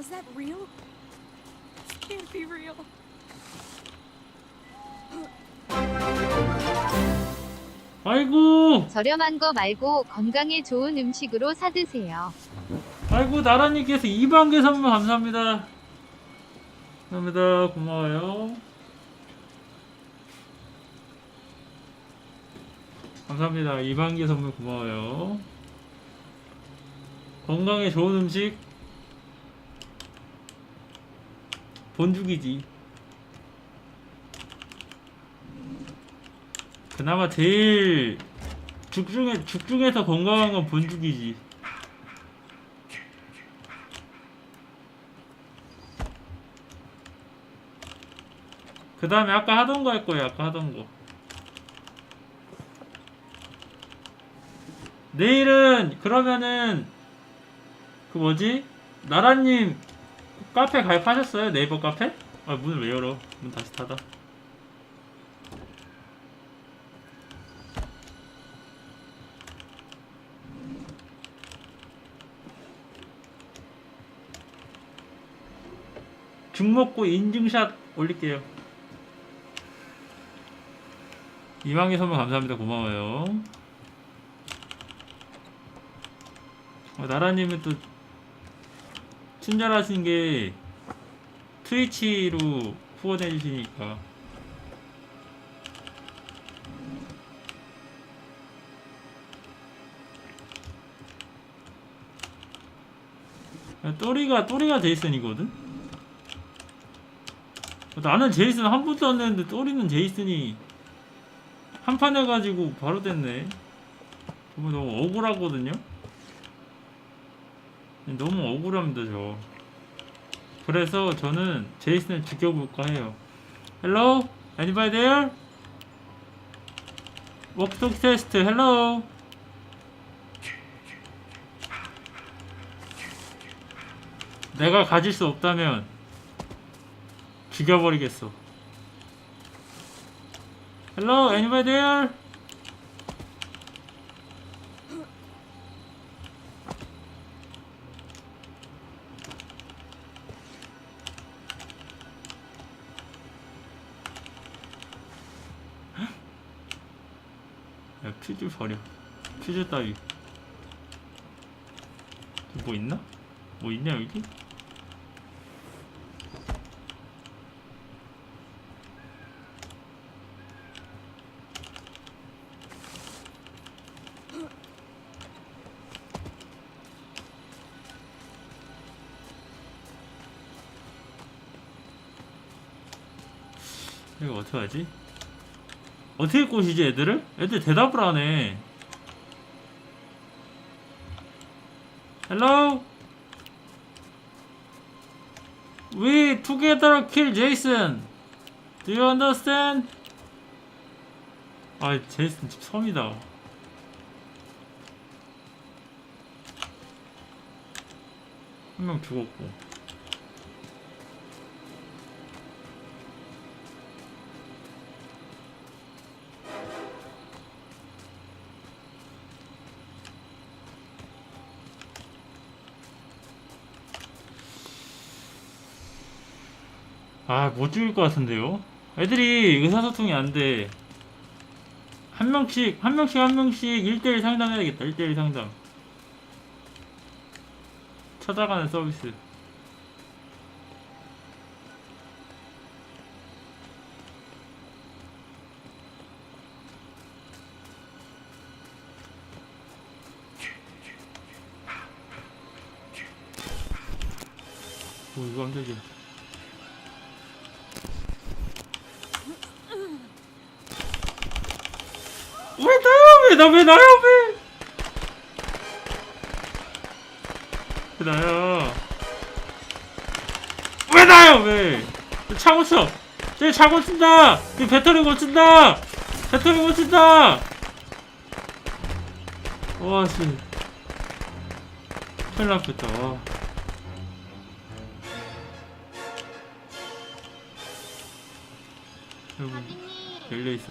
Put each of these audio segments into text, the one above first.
Was that real? This can't be real. 아이고. 저렴한 거 말고 건강에 좋은 음식으로 사 드세요. 아이고 나라님께서 2반개 선물 감사합니다. 감사합니다. 고마워요. 감사합니다. 2반개 선물 고마워요. 건강에 좋은 음식 본죽이지 그나마 제일 죽 중에 죽 중에서 건강한 건 본죽이지 그 다음에 아까 하던 거 할 거예요. 아까 하던 거. 내일은 그러면은 그 뭐지? 나라님 카페 가입하셨어요? 네이버 카페? 아 문을 왜 열어? 문 다시 닫아. 죽 먹고 인증샷 올릴게요. 이방희 선물 감사합니다. 고마워요. 어, 나라님은 또 친절하신 게 트위치로 후원해 주시니까 또리가 또리가 제이슨이거든. 나는 제이슨 한 번도 안 냈는데 또리는 제이슨이 한 판 해가지고 바로 됐네. 너무 억울하거든요. 너무 억울합니다 저. 그래서 저는 제이슨을 죽여볼까 해요. Hello? Anybody there? 워크토크 테스트. Hello? 내가 가질 수 없다면 죽여버리겠어. Hello? Anybody there? 야 퓨즈 버려 퓨즈 따위 뭐 있나? 뭐 있냐 여기? 이거 어떻게 하지? 어떻게 꼬시지 애들을? 애들 대답을 하네 Hello? We together kill Jason Do you understand? 아 제이슨 집 섬이다 한 명 죽었고 아, 못 죽일 것 같은데요? 애들이 의사소통이 안 돼. 한 명씩, 한 명씩, 한 명씩 1대1 상담해야겠다. 1대1 상담. 찾아가는 서비스. 오, 이거 깜짝이 나야 왜나왜 나야 왜? 왜 나야? 왜 나야 왜? 차 고쳐. 쟤차 고친다. 이 배터리 고친다. 배터리 고친다. 와 씨. 큰일 났겠다. 와. 여러분 열려 있어.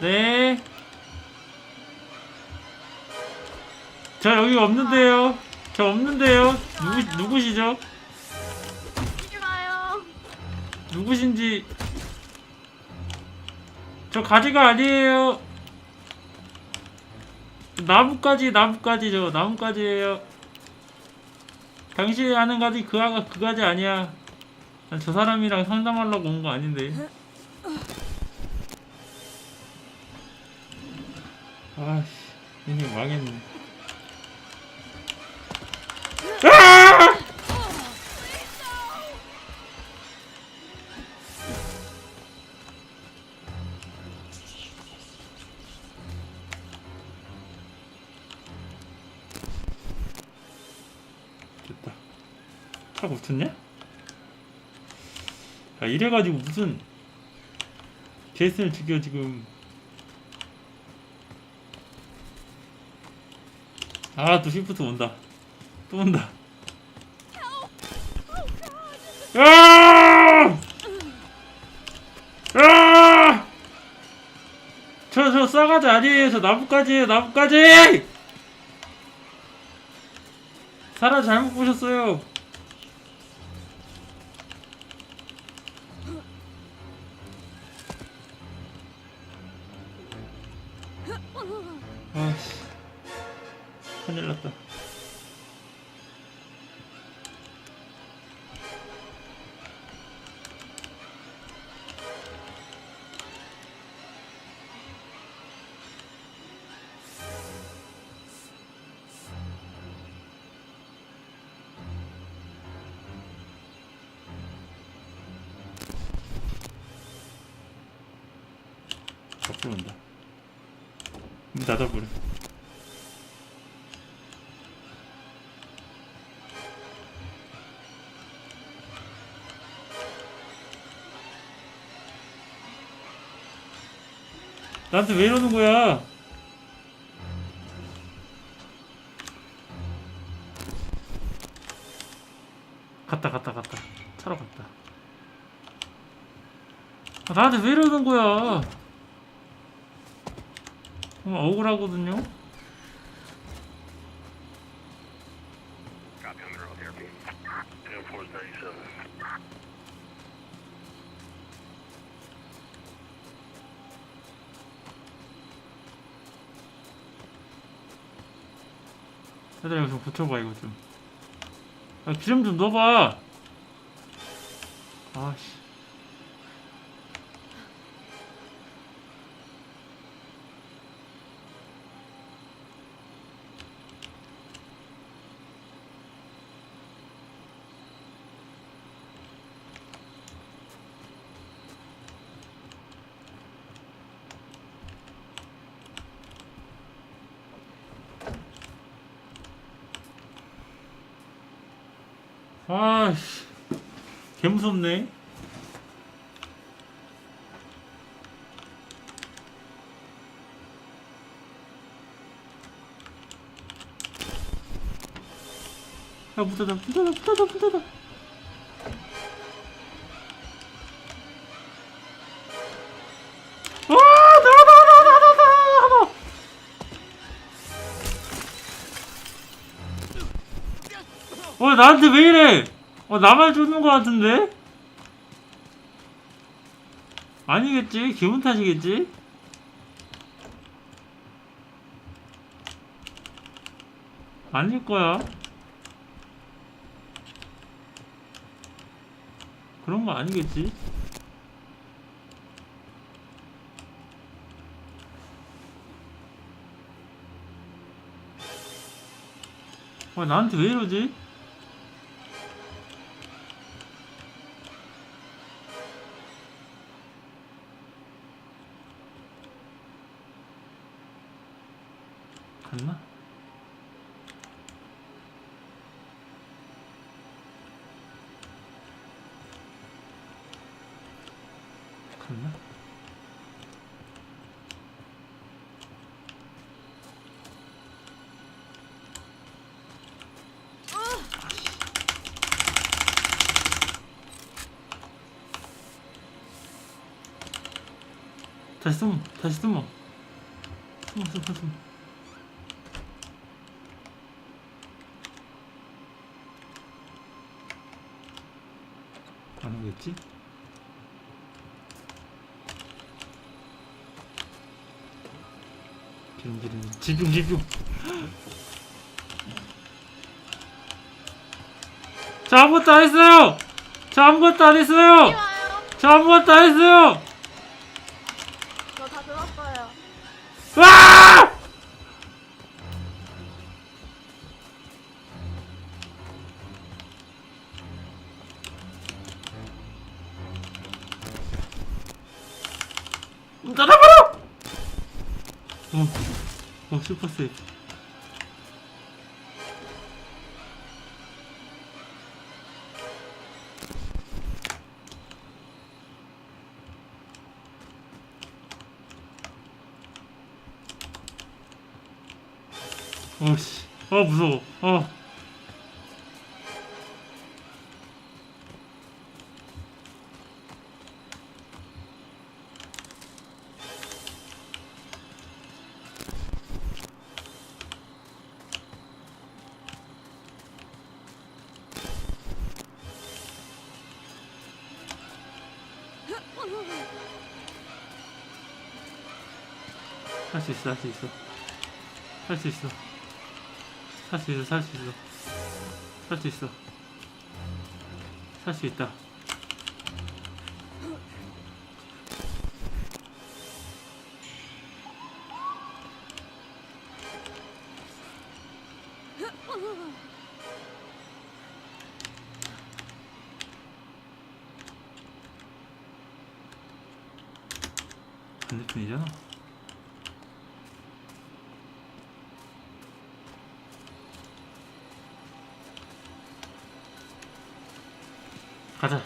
네. 저 여기 없는데요. 저 없는데요. 누구 누구시죠? 누구신지 저 가지가 아니에요 나뭇가지 나뭇가지 저 나뭇가지예요 당신이 아는 가지 그 아가 그 가지 아니야 난 저 사람이랑 상담하려고 온 거 아닌데 아씨 인생 망했네 아! 됐다. 차 고쳤냐? 아 이래가지고 무슨 제이슨을 죽여 지금. 아 또 시프트 온다. 또 온다. 아! 아! 저, 저 싸가지 아니에요. 저 나뭇가지예요, 나뭇가지! 사람 잘못 보셨어요. 아씨. 큰일 났다. 앞으로 온다. 문 닫아버려. 나한테 왜 이러는 거야? 갔다 갔다 갔다 차로 갔다 아, 나한테 왜 이러는 거야 정말 억울하거든요 Copy on the road here. 10437. 얘들아 이거 좀 고쳐봐 이거 좀 아, 기름 좀 넣어봐 아씨 아씨. 개 무섭네. 야 붙어다 붙어다 붙어다 붙어다 어 나한테 왜 이래? 어 나만 죽는 거 같은데? 아니겠지? 기분 탓이겠지? 아닐 거야. 그런 거 아니겠지? 어 나한테 왜 이러지? 갔나? 갔나? 다시 숨어 다시 숨어 숨어 숨어 숨어 뭐였지? 비행기는 집중 집중 저 아무것도 안 했어요! 저 아무것도 안 했어요! 저 아무것도 안 했어요! 저 다 들었어요. 와! 슈퍼 세이프 어씨. 어 무서워. 어 할 수 있어 할 수 있어. 할 수 있어. 살 수 있어 살 수 있어. 살 수 있어. 살 수 있다 가자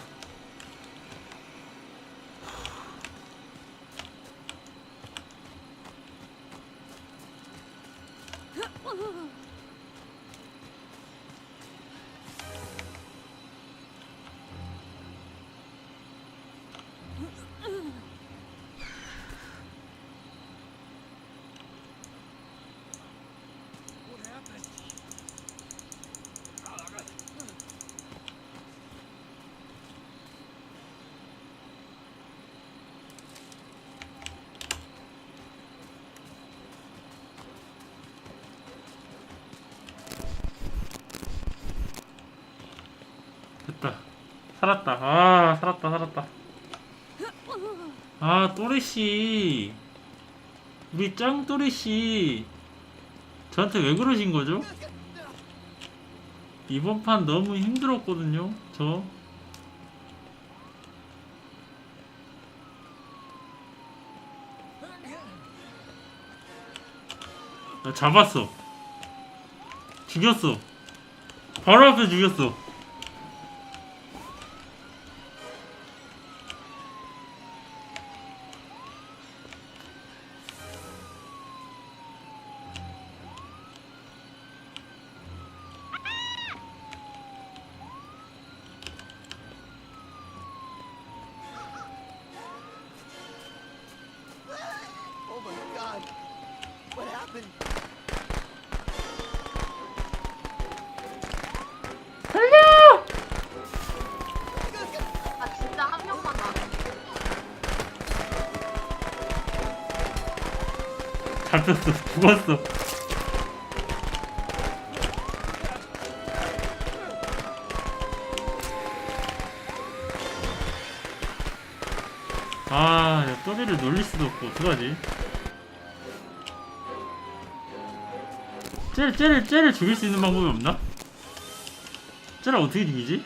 됐다 살았다. 아 살았다 살았다. 아 또리씨. 우리 짱 또리씨. 저한테 왜 그러신 거죠? 이번 판 너무 힘들었거든요 저. 나 잡았어. 죽였어. 바로 앞에 죽였어 잡혔어 죽었어 아, 야, 또리를 놀릴 수도 없고 어떡하지? 쟤를 쟤를 쟤를 죽일 수 있는 방법이 없나? 쟤를 어떻게 죽이지?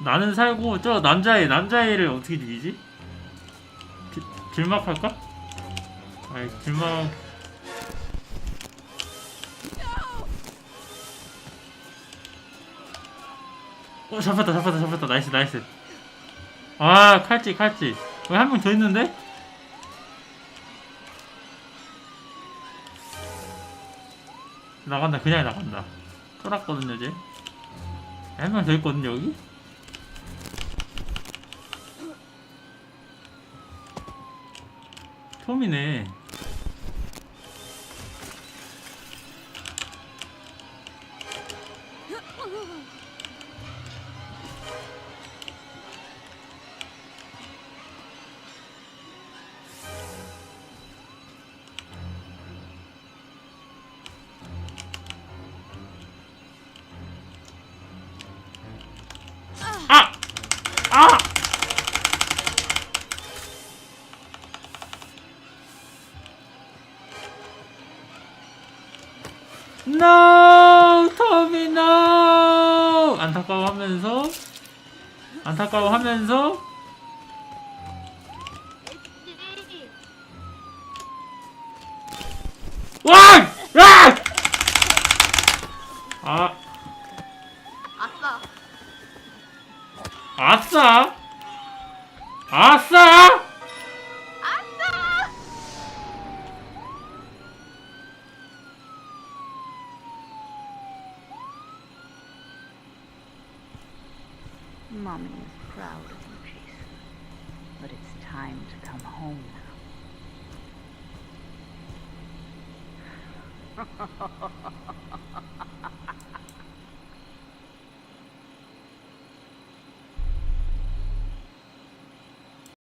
나는 살고 저 남자애 남자애를 어떻게 죽이지? 길, 길막 할까? 아이 길막 어 잡았다 잡았다 잡았다 나이스 나이스 아 칼찌 칼찌 여기 한명 더 있는데? 나간다 그냥 나간다 쫄았거든요 쟤한명 더 있거든요 여기? 톰이네 No! 토미 no! 안타까워하면서 안타까워하면서. 와! 와! 아, 아싸. 아싸! 아싸!